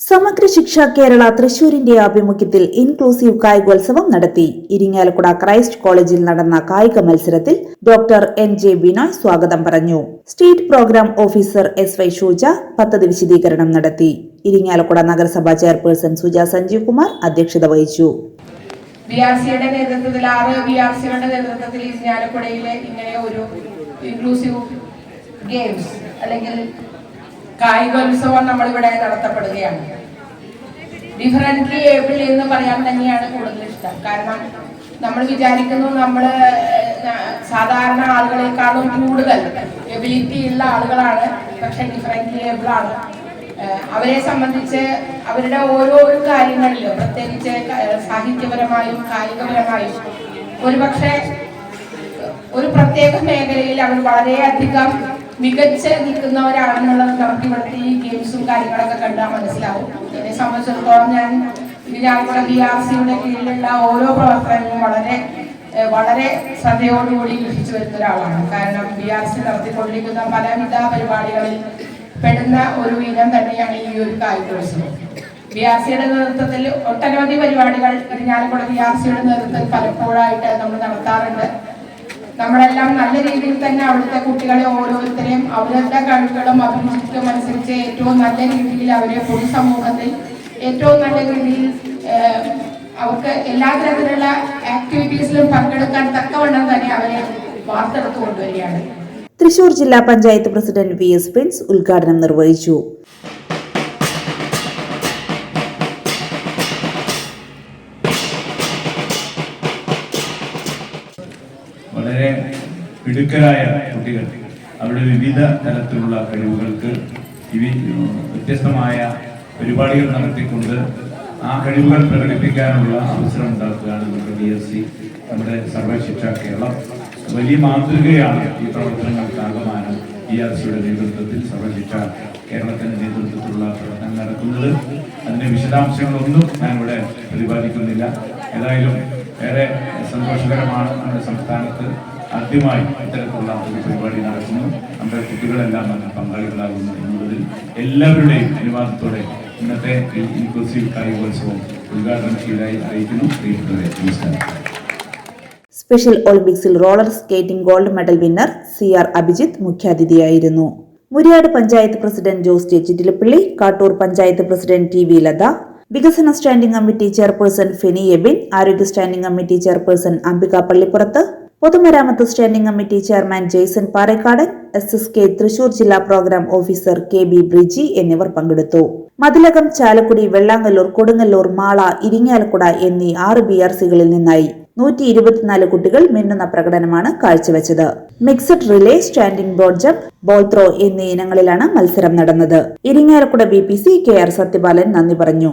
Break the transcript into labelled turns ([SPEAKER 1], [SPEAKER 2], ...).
[SPEAKER 1] സമഗ്ര ശിക്ഷ കേരള തൃശൂരിന്റെ ആഭിമുഖ്യത്തിൽ ഇൻക്ലൂസീവ് കായികോത്സവം നടത്തി. ഇരിങ്ങാലക്കുട ക്രൈസ്റ്റ് കോളേജിൽ നടന്ന കായിക മത്സരത്തിൽ ഡോക്ടർ എൻ ജെ ബിനോയ് സ്വാഗതം പറഞ്ഞു. State programme officer S Y Shuja പദ്ധതി വിശദീകരണം നടത്തി. ഇരിങ്ങാലക്കുട നഗരസഭാ ചെയർപേഴ്സൺ സുജ സഞ്ജീവ് കുമാർ അധ്യക്ഷത വഹിച്ചു.
[SPEAKER 2] ബി നേതൃത്വത്തിൽ ആറ് ബി നേതൃത്വത്തിൽ ഇരിങ്ങാലക്കുടയിലെ ഇങ്ങനെ ഒരു ഇൻക്ലൂസീവ് ഗെയിംസ് അല്ലെങ്കിൽ കായികോത്സവം നമ്മളിവിടെ നടത്തപ്പെടുകയാണ്. ഡിഫറന്റ്ലി ഏബിൾ എന്ന് പറയാൻ തന്നെയാണ് കൂടുതൽ ഇഷ്ടം. കാരണം നമ്മൾ വിചാരിക്കുന്നു നമ്മൾ സാധാരണ ആളുകളെക്കാളും കൂടുതൽ എബിലിറ്റി ഉള്ള ആളുകളാണ് പക്ഷെ ഡിഫറന്റ്ലി ഏബിൾ ആണ്. അവരെ സംബന്ധിച്ച് അവരുടെ ഓരോരോ കാര്യങ്ങളിലും പ്രത്യേകിച്ച് സാഹിത്യപരമായും കായികപരമായും ഒരുപക്ഷെ ഒരു പ്രത്യേക മേഖലയിൽ അവർ വളരെയധികം മികച്ച് നിൽക്കുന്നവരാണെന്നുള്ളത് നമുക്ക് ഇവിടുത്തെ ഈ ഗെയിംസും കാര്യങ്ങളൊക്കെ കണ്ടാൽ മനസ്സിലാവും. എന്നെ സംബന്ധിച്ചിടത്തോളം ഞാൻ ഇതിനകത്തുള്ള ബി ആർ സിയുടെ കീഴിലുള്ള ഓരോ പ്രവർത്തനങ്ങളും വളരെ വളരെ ശ്രദ്ധയോടുകൂടി വീക്ഷിച്ചു വരുന്ന ഒരാളാണ്. കാരണം ബി ആർ സി നടത്തിക്കൊണ്ടിരിക്കുന്ന പലവിധ പരിപാടികളിൽ പെടുന്ന ഒരു ഇനം തന്നെയാണ് ഈ ഒരു കായികോത്സവം. ബി ആർ സിയുടെ നേതൃത്വത്തിൽ ഒട്ടനവധി പരിപാടികൾ ഇരിഞ്ഞാലക്കുട ബി ആർ സിയുടെ നേതൃത്വത്തിൽ പലപ്പോഴായിട്ട് നമ്മൾ നടത്താറുണ്ട്. നമ്മളെല്ലാം നല്ല രീതിയിൽ തന്നെ അവിടുത്തെ കുട്ടികളെ ഓരോരുത്തരെയും അവരുടെ കഴിവുകളും അഭിരുചിക്കും അനുസരിച്ച് ഏറ്റവും നല്ല രീതിയിൽ അവരെ പൊതുസമൂഹത്തിൽ ഏറ്റവും നല്ല രീതിയിൽ അവർക്ക് എല്ലാ തരത്തിലുള്ള ആക്ടിവിറ്റീസിലും പങ്കെടുക്കാൻ തക്കവണ്ണം തന്നെ അവരെ വാർത്തെടുത്തു കൊണ്ടുവരികയാണ്.
[SPEAKER 1] തൃശൂർ ജില്ലാ panchayat president V S Prince ഉദ്ഘാടനം നിർവഹിച്ചു.
[SPEAKER 3] വളരെ മിടുക്കരായ കുട്ടികൾ. അവരുടെ വിവിധ തരത്തിലുള്ള കഴിവുകൾക്ക് വ്യത്യസ്തമായ പരിപാടികൾ നടത്തിക്കൊണ്ട് ആ കഴിവുകൾ പ്രകടിപ്പിക്കാനുള്ള അവസരം ഉണ്ടാക്കുകയാണ് നമ്മുടെ ബി എസ് സി നമ്മുടെ സർവശിക്ഷ കേരളം. വലിയ മാതൃകയാണ് ഈ പ്രവർത്തനങ്ങൾക്ക് ആകമാനം ബി ആർ സിയുടെ നേതൃത്വത്തിൽ സർവശിക്ഷ കേരളത്തിന്റെ നേതൃത്വത്തിലുള്ള പ്രവർത്തനം നടക്കുന്നത്. അതിന്റെ വിശദാംശങ്ങളൊന്നും ഞാൻ ഇവിടെ പ്രതിപാദിക്കുന്നില്ല. ഏതായാലും ഏറെ സന്തോഷകരമാണ് നമ്മുടെ സംസ്ഥാനത്ത് ആദ്യമായി ഇത്തരത്തിലുള്ള ഒരു പരിപാടി നടക്കുന്നു. നമ്മുടെ കുട്ടികളെല്ലാം അതിൽ പങ്കാളികളാകുന്നു എന്നുള്ളതിൽ എല്ലാവരുടെയും അനുവാദത്തോടെ ഇന്നത്തെ ഇൻക്ലൂസീവ് കായികോത്സവം ഉദ്ഘാടനം ചെയ്തതായി അറിയിക്കുന്നു. നമസ്കാരം.
[SPEAKER 1] സ്പെഷ്യൽ ഒളിമ്പിക്സിൽ roller skating gold medal winner C R Abhijith മുഖ്യാതിഥിയായിരുന്നു. Muriyad panchayat president Jose J Chittilappilly Kattoor panchayat president T V Latha വികസന standing committee chairperson Feni Abin ആരോഗ്യ standing committee chairperson Ambika Pallipurath പൊതുമരാമത്ത് standing committee chairman Jaison Parekkadan S S K Thrissur ജില്ലാ programme officer K B Briji എന്നിവർ പങ്കെടുത്തു. മതിലകം ചാലക്കുടി വെള്ളാങ്കല്ലൂർ കൊടുങ്ങല്ലൂർ മാള ഇരിങ്ങാലക്കുട എന്നീ ആറ് B R സികളിൽ നിന്നായി നൂറ്റി ഇരുപത്തിനാല് കുട്ടികൾ മിന്നുന്ന പ്രകടനമാണ് കാഴ്ചവെച്ചത്. Mixed relay standing board jump ball throw എന്നീ ഇനങ്ങളിലാണ് മത്സരം നടന്നത്. Irinjalakuda B P C K R Sathyapalan നന്ദി പറഞ്ഞു.